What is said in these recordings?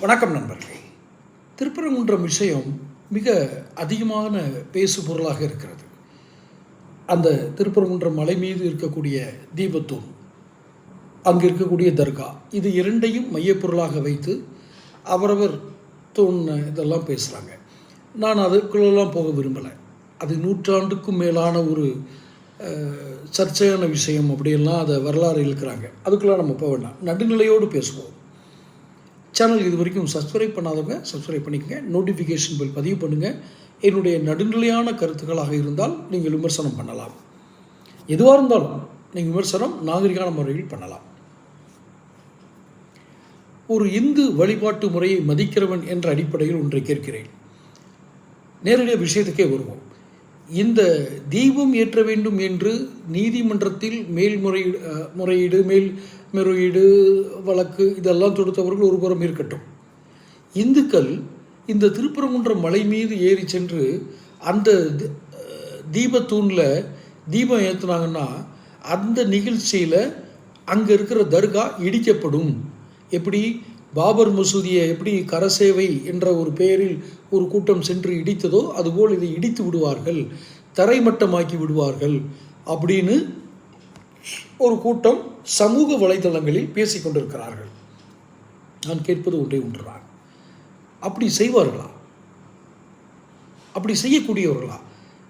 வணக்கம் நண்பர்களே. திருப்பரங்குன்றம் விஷயம் மிக அதிகமான பேசு பொருளாக இருக்கிறது. அந்த திருப்பரங்குன்றம் மலை மீது இருக்கக்கூடிய தீபத்தூண் அங்கு இருக்கக்கூடிய தர்கா இது இரண்டையும் மையப்பொருளாக வைத்து அவரவர் தூண் இதெல்லாம் பேசுகிறாங்க நான் அதுக்குள்ளெல்லாம் போக விரும்பலை. அது நூற்றாண்டுக்கும் மேலான ஒரு சர்ச்சையான விஷயம் அப்படியெல்லாம் அதை வரலாறு இழுக்கிறாங்க. அதுக்குள்ளே நம்ம போக வேண்டாம். நடுநிலையோடு பேசுவோம். சேனல் இது வரைக்கும் சப்ஸ்கிரைப் பண்ணாதவங்க சப்ஸ்கிரைப் பண்ணிக்கங்க. நோட்டிஃபிகேஷன் பில் பதிவு பண்ணுங்கள் என்னுடைய நடுநிலையான கருத்துக்களாக இருந்தால் நீங்கள் விமர்சனம் பண்ணலாம். எதுவாக இருந்தாலும் நீங்கள் விமர்சனம் நாகரிகான முறையில் பண்ணலாம். ஒரு இந்து வழிபாட்டு முறையை மதிக்கிறவன் என்ற அடிப்படையில் ஒன்றை கேட்கிறேன். நேரடியாக விஷயத்துக்கே வருவோம். இந்த தீபம் ஏற்ற வேண்டும் என்று நீதிமன்றத்தில் மேல்முறையீடு முறையீடு மேல் மெருகீடு வழக்கு இதெல்லாம் தொடுத்தவர்கள் ஒரு புறம் இருக்கட்டும். இந்துக்கள் இந்த திருப்பரங்குன்ற மலை மீது ஏறி சென்று அந்த தி- தீபத்தூணில் தீபம் ஏற்றுனாங்கன்னா அந்த நிகழ்ச்சியில் அங்கே இருக்கிற தர்கா இடிக்கப்படும். எப்படி? பாபர் மசூதியை எப்படி கரசேவை என்ற ஒரு பெயரில் ஒரு கூட்டம் சென்று இடித்ததோ அதுபோல் இதை இடித்து விடுவார்கள். தரைமட்டமாக்கி விடுவார்கள். அப்படின்னு ஒரு கூட்டம் சமூக வலைதளங்களில் பேசிக் கொண்டிருக்கிறார்கள். நான் கேட்பது ஒன்றே ஒன்றுதான். அப்படி செய்வார்களா? அப்படி செய்யக்கூடியவர்களா?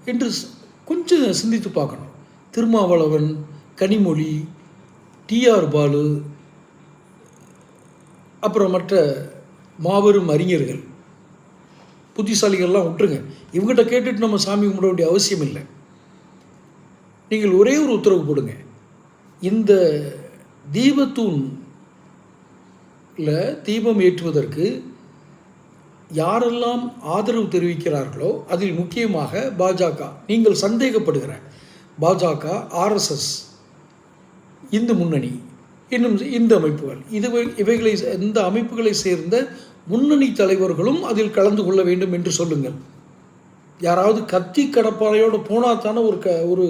என்று கொஞ்சம் சிந்தித்து பார்க்கணும். திருமாவளவன் கனிமொழி டிஆர் பாலு அப்புறம் மற்ற மாபெரும் அறிஞர்கள் புத்திசாலிகள்லாம் விட்டுருங்க. இவங்ககிட்ட கேட்டுட்டு நம்ம சாமி கும்பிட வேண்டிய அவசியம் இல்லை நீங்கள் ஒரே ஒரு உத்தரவு போடுங்க. இந்த தீபத்தூண்ல தீபம் ஏற்றுவதற்கு யாரெல்லாம் ஆதரவு தெரிவிக்கிறார்களோ அதில் முக்கியமாக பாஜக. நீங்கள் சந்தேகப்படுகிற பாஜக ஆர்எஸ்எஸ் இந்து முன்னணி இன்னும் இந்து அமைப்புகள். இது இவைகளை இந்த அமைப்புகளை சேர்ந்த முன்னணி தலைவர்களும் அதில் கலந்து கொள்ள வேண்டும் என்று சொல்லுங்கள். யாராவது கத்தி கடப்பாறையோடு போனால் தானே ஒரு க ஒரு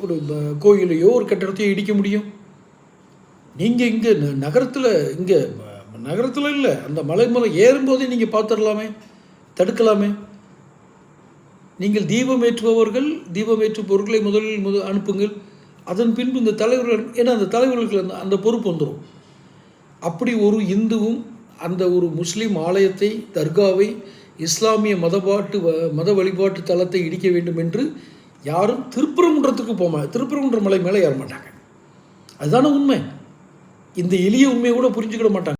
ஒரு கோயிலையோ ஒரு கட்டடத்தையோ இடிக்க முடியும். நீங்கள் இங்கே நகரத்தில் இங்கே நகரத்தில் இல்லை அந்த மலை மேலே ஏறும்போதே நீங்கள் பார்த்துடலாமே தடுக்கலாமே. நீங்கள் தீபம் ஏற்றுபவர்கள் தீபம் ஏற்றுபவர்களை முதலில் முத அனுப்புங்கள். அதன் பின்பு இந்த தலைவர்கள் ஏன்னா அந்த தலைவர்களுக்கு அந்த அந்த பொறுப்பு வந்துடும் அப்படி ஒரு இந்துவும் அந்த ஒரு முஸ்லீம் ஆலயத்தை தர்காவை இஸ்லாமிய மதபாட்டு வ- மத வழிபாட்டு தலத்தை இடிக்க வேண்டும் என்று யாரும் திருப்பரங்குன்றத்துக்கு போக திருப்பரங்குன்ற மலை மேலே ஏற மாட்டாங்க. அதுதானே உண்மை. இந்த எளிய உண்மையை கூட புரிஞ்சுக்கிட மாட்டாங்க.